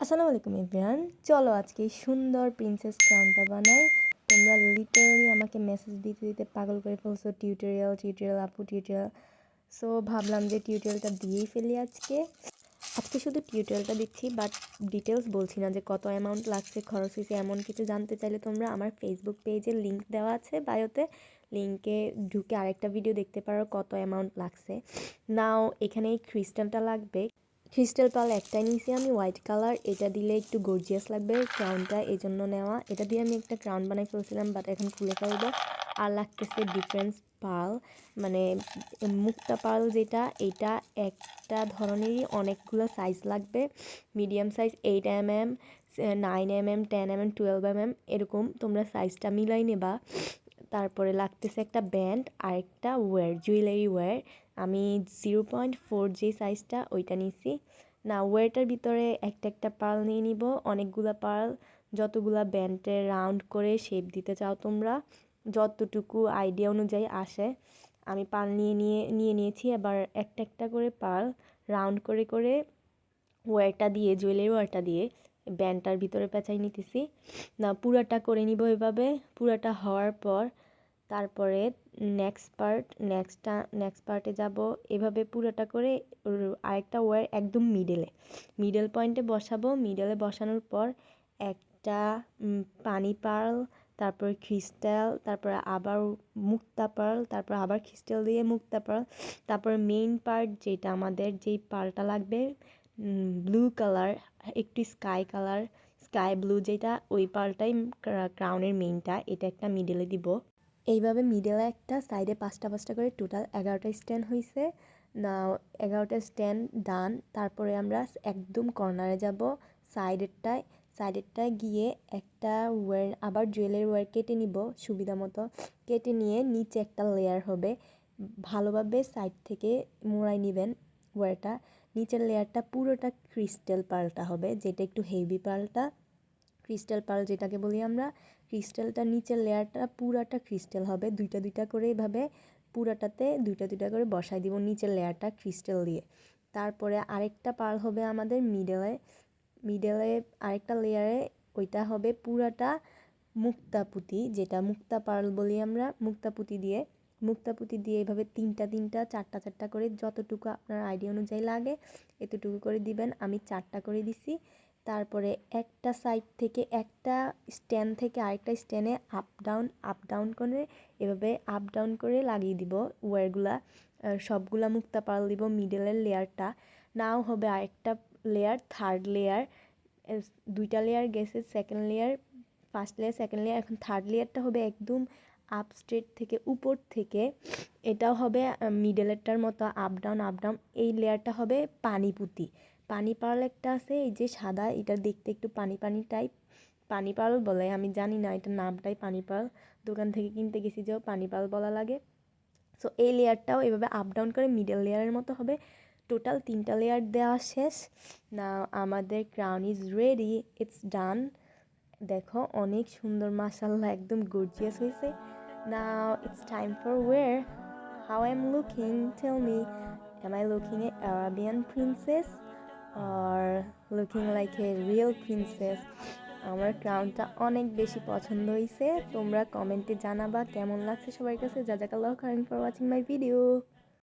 আসসালামু আলাইকুম, এভরিওয়ান। চলো আজকে সুন্দর প্রিন্সেস ক্রাউনটা বানাই। তোমরা লিটারালি আমাকে মেসেজ দিতে দিতে পাগল করে ফেলছো। টিউটোরিয়াল টিউটোরিয়াল আপু টিউটোরিয়াল সো ভাবলাম যে টিউটোরিয়ালটা দিয়েই ফেলি আজকে। আজকে শুধু টিউটোরিয়ালটা দিচ্ছি বাট ডিটেলস বলছি না যে কত অ্যামাউন্ট লাগছে, খরচ হয়েছে, এমন কিছু জানতে চাইলে তোমরা আমার ফেসবুক পেজে লিঙ্ক দেওয়া আছে বায়োতে লিঙ্কে ঢুকে আরেকটা ভিডিও দেখতে পারো কত অ্যামাউন্ট লাগছে। নাও এখানে এই ক্রিস্টালটা লাগবে। ক্রিস্টাল পাল একটাই নিয়েছি আমি হোয়াইট কালার এটা দিলে একটু গর্জিয়াস লাগবে ক্রাউনটা এই জন্য নেওয়া। এটা দিয়ে আমি একটা ক্রাউন বানাই ফেলছিলাম বাট এখন খুলে ফেলব। আর লাগতেছে ডিফারেন্স পাল মানে মুক্তা পাল যেটা, এটা একটা ধরনেরই অনেকগুলো সাইজ লাগবে। Medium size eight M M nine M M ten M M twelve M M এরকম তোমরা সাইজটা মিলাই নেবা। তারপরে লাগতেছে একটা ব্যান্ড আর একটা ওয়্যার জুয়েলারি ওয়্যার আমি জিরো পয়েন্ট ফোর যে সাইজটা ওইটা নিছি। না ওয়েটার ভিতরে একটা একটা পার্ল নিয়ে নিব। অনেকগুলো পার্ল যতগুলা ব্যান্ডে রাউন্ড করে শেপ দিতে চাও তোমরা, যতটুকু আইডিয়া অনুযায়ী আসে। আমি পাল নিয়ে নিয়ে নিয়ে নিয়েছি। এবার একটা একটা করে পার্ল রাউন্ড করে করে ওয়ারটা দিয়ে জুয়েলারি ওয়ারটা দিয়ে ব্যান্ডটার ভিতরে পেঁচাই নিতেছি। না পুরাটা করে নিব এভাবে। পুরাটা হওয়ার পর তারপরে নেক্সট পার্ট নেক্সটটা নেক্সট পার্টে যাব। এভাবে পুরোটা করে আরেকটা ওয়ার একদম মিডেলে মিডল পয়েন্টে বসাবো। মিডলে বসানোর পর একটা পানি পার্ল তারপর ক্রিস্টাল তারপর আবার মুক্তা পার্ল তারপর আবার ক্রিস্টাল দিয়ে মুক্তা পার্ল তারপর মেইন পার্ট যেটা আমাদের যেই পার্লটা লাগবে ব্লু কালার একটু স্কাই কালার স্কাই ব্লু যেটা, ওই পার্লটাই ক্রাউনের মেইনটা এটা একটা মিডলে দিব। এইভাবে মিডলে একটা সাইডে পাঁচটা পাঁচটা করে টোটাল এগারোটা স্ট্যান্ড হয়েছে না এগারোটা স্ট্যান্ড ডান তারপরে আমরা একদম কর্নারে যাব সাইডেরটায় সাইডেরটায় গিয়ে একটা ওয়ার আবার জুয়েলারি ওয়ার কেটে নিব, সুবিধা মতো। কেটে নিয়ে নিচে একটা লেয়ার হবে। ভালোভাবে সাইড থেকে মোড়াই নেবেন ওয়ারটা নিচের লেয়ারটা পুরোটা ক্রিস্টাল পাল্টা হবে, যেটা একটু হেভি পালটা। ক্রিস্টাল পাল যেটাকে বলি আমরা, ক্রিস্টালটা নিচের লেয়ারটা পুরাটা ক্রিস্টাল হবে। দুইটা দুইটা করে এভাবে পুরাটাতে দুইটা দুইটা করে বসাই দিব নিচের লেয়ারটা ক্রিস্টাল দিয়ে। তারপরে আরেকটা পাল হবে আমাদের মিডলে। মিডলে আরেকটা লেয়ারে ওইটা হবে পুরাটা মুক্তাপুতি, যেটা মুক্তা পার্ল বলি আমরা, মুক্তাপুতি দিয়ে। মুক্তাপুতি দিয়ে এভাবে তিনটা তিনটা, চারটা চারটা করে যতটুকু আপনার আইডিয়া অনুযায়ী লাগে, এতটুকু করে দিবেন। আমি চারটা করে দিছি। তারপরে একটা সাইড থেকে একটা স্ট্যান্ড থেকে আরেকটা স্ট্যান্ডে আপ ডাউন আপ ডাউন করে এভাবে আপ ডাউন করে লাগিয়ে দিব ওয়ারগুলা সবগুলা মুক্তা পাল দিব মিডলের লেয়ারটা নাও হবে আরেকটা লেয়ার থার্ড লেয়ার দুইটা লেয়ার গেছে second layer first layer second layer এখন থার্ড লেয়ারটা হবে একদম আপ স্ট্রেট থেকে উপর থেকে। এটাও হবে মিডলেরটার মতো আপ ডাউন আপ ডাউন এই লেয়ারটা হবে পানি পুঁতি পানি পার্ল একটা আছে, এই যে সাদা, এটা দেখতে একটু পানি পানি টাইপ পানি পার্ল বলে, আমি জানি না এটার নামটাই পানি পার্ল দোকান থেকে কিনতে গেছি যেও পানি পার্ল বলা লাগে। সো এই লেয়ারটাও এভাবে আপ ডাউন করে মিডল লেয়ারের মতো হবে। টোটাল তিনটা লেয়ার দেওয়া শেষ। না আমাদের crown is ready it's done দেখো, অনেক সুন্দর মাসাল্লাহ একদম গর্জিয়াস হয়েছে। না it's time for wear how I am looking tell me am I looking a Arabian princess or looking like a real princess আমার ক্রাউনটা অনেক বেশি পছন্দ হয়েছে তোমরা কমেন্টে জানাবা কেমন লাগছে সবার কাছে। যা যাক আল্লাহ ফর ওয়াচিং মাই ভিডিও